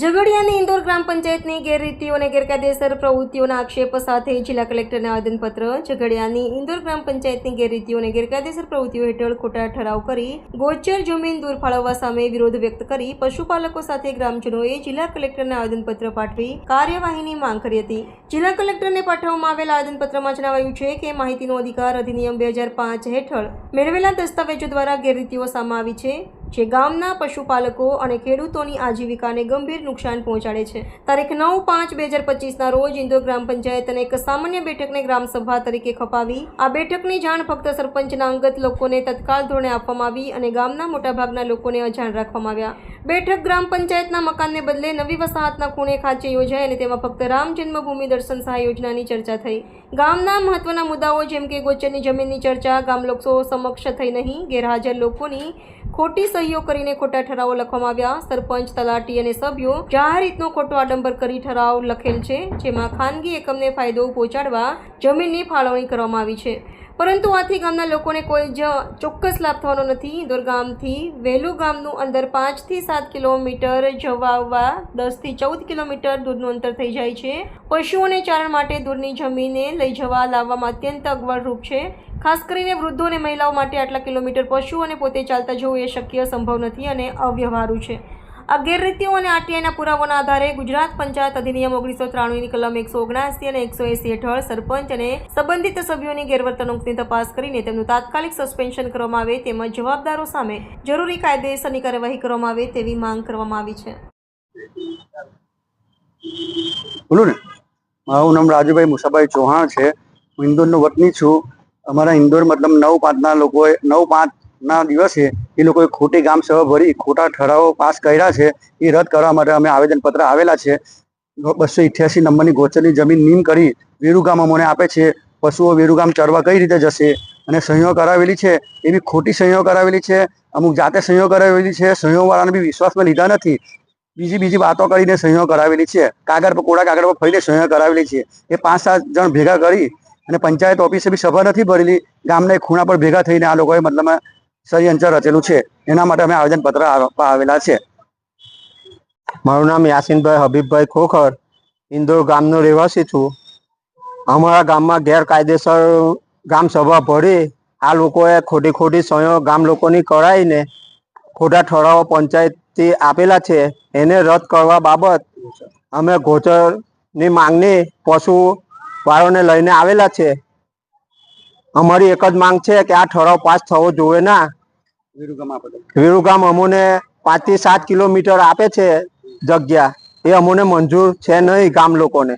ઝઘડિયાની ઇન્દોર ગ્રામ પંચાયતની ગેરરીતિઓ અને ગેરકાયદેસર પ્રવૃત્તિઓના આક્ષેપ સાથે જિલ્લા કલેક્ટરને આવેદનપત્ર, ઝઘડિયાની ઇન્દોર ગ્રામ પંચાયતની ગેરરીતિઓ અને ગેરકાયદેસર પ્રવૃત્તિઓ હેઠળ ખોટા ઠરાવ કરી ગોચર જમીન દૂર ફાળવવા સામે વિરોધ વ્યક્ત કરી પશુપાલકો સાથે ગ્રામજનોએ જિલ્લા કલેક્ટરને આવેદનપત્ર પાઠવી કાર્યવાહીની માંગ કરી હતી. જિલ્લા કલેક્ટરને પાઠવવામાં આવેલા આવેદનપત્રમાં જણાવાયું છે કે માહિતીનો અધિકાર અધિનિયમ બે હજાર પાંચ હેઠળ મેળવેલા દસ્તાવેજો દ્વારા ગેરરીતિઓ સામે આવી છે. જે ગામના પશુપાલકો અને ખેડૂતોની આજીવિકાને ગંભીર નુકસાન પહોંચાડે છે. તારીખ નવ પાંચ બે હજાર પચીસના રોજ ઇન્દોર ગ્રામ પંચાયત અને એક સામાન્ય બેઠકને ગ્રામસભા તરીકે ખપાવી. આ બેઠકની જાણ ફક્ત સરપંચના અંગત લોકોને તત્કાળ ધોરણે આપવામાં આવી અને ગામના મોટાભાગના લોકોને અજાણ રાખવામાં આવ્યા. બેઠક ગ્રામ પંચાયતના મકાનને બદલે નવી વસાહતના ખૂણે ખાંચે યોજાઈ અને તેમાં ફક્ત રામ જન્મભૂમિ દર્શન સહાય યોજનાની ચર્ચા થઈ. ગામના મહત્વના મુદ્દાઓ જેમ કે ગોચરની જમીનની ચર્ચા, ગામ લોકો સમક્ષ થઈ નહીં, ગેરહાજર લોકોની ખોટી સહીઓ કરીને ખોટા ઠરાવો લખવામાં આવ્યા. સરપંચ, તલાટી અને સભ્યો જાહેર રીતનો ખોટો આડંબર કરી ઠરાવ લખેલ છે, જેમાં ખાનગી એકમને ફાયદો પહોંચાડવા જમીનની ફાળવણી કરવામાં આવી છે. પરંતુ આથી ગામના લોકોને કોઈ જ ચોક્કસ લાભ થવાનો નથી. દુર્ગામથી ગામથી વહેલું ગામનું અંદર પાંચથી સાત કિલોમીટર જવા આવવા દસથી ચૌદ કિલોમીટર દૂરનું અંતર થઈ જાય છે. પશુઓને ચારણ માટે દૂરની જમીને લઈ જવા લાવવામાં અત્યંત અગવડરૂપ છે. ખાસ કરીને વૃદ્ધો અને મહિલાઓ માટે આટલા કિલોમીટર પશુઓને પોતે ચાલતા જવું એ શક્ય સંભવ નથી અને અવ્યવહારુ છે. આ ગેરરીતિઓ અને આરટીઆઈના પુરાવાના આધારે ગુજરાત પંચાયત અધિનિયમ ઓગણીસો ત્રાણુંની કલમ એકસો ઓગણસી અને એકસો એસી હેઠળ સરપંચ અને સંબંધિત સભ્યોની ગેરવર્તણૂકની તપાસ કરીને તેમનું તાત્કાલિક સસ્પેન્શન કરવામાં આવે તેમજ જવાબદારો સામે જરૂરી કાયદેસરની કાર્યવાહી કરવામાં આવે તેવી માંગ કરવામાં આવી છે. બોલું ને. મારું નામ રાજુભાઈ મુસાભાઈ ચૌહાણ છે. હું ઇન્દોરનો વતની છું. અમારા ઇન્દોર મતલબ નવ પાંચના લોકોએ, નવ પાંચના દિવસે એ લોકોએ ખોટી ગામ સભા ભરી, ખોટા ઠરાવો પાસ કર્યા છે, એ રદ કરવા માટે અમે આવેદનપત્ર આવેલા છે. બસો ઇઠ્યાસી નંબરની ગોચરની જમીન નીમ કરી વેરુગામ અમને આપે છે. પશુઓ વેરુગામ ચરવા કઈ રીતે જશે? અને સહીઓ કરાવેલી છે? એ બી ખોટી સહીઓ કરાવેલી છે? અમુક જાતે સહીઓ કરાવેલી છે? સહીઓવાળાને બી વિશ્વાસમાં લીધા નથી. બીજી બીજી વાતો કરીને સહીઓ કરાવેલી છે. કાગળ પર કોડા કાગળ પર ફરીને સહીઓ કરાવેલી છે. એ પાંચ સાત જણ ભેગા કરી અને પંચાયત ઓફિસે બી સભા નથી ભરેલી. ગામના એક ખૂણા પર ભેગા થઈને આ લોકોએ મતલબ ષડયંત્ર રચેલું છે. એના માટે અમે આવેદનપત્ર આપવા આવેલા છે. મારું નામ યાસીનભાઈ હબીબભાઈ ખોખર. ઇન્દોર ગામનો રહેવાસી છું. અમારા ગામમાં ગેરકાયદેસર ગામ સભા ભરી આ લોકોએ ખોટી ખોટી સહીઓ ગામ લોકોની કરાવીને ખોટા ઠરાવો પંચાયતથી આપેલા છે. એને રદ કરવા બાબત અમે ગોચરની માંગણી, પશુ વાળોને લઈને આવેલા છે. અમારી એક જ માંગ છે કે આ ઠરાવ પાસ થવો જોઈએ ના. વેરુગામ અમોને પાંચથી સાત કિલોમીટર આપે છે જગ્યા. એ અમોને મંજૂર છે નહીં ગામ લોકોને.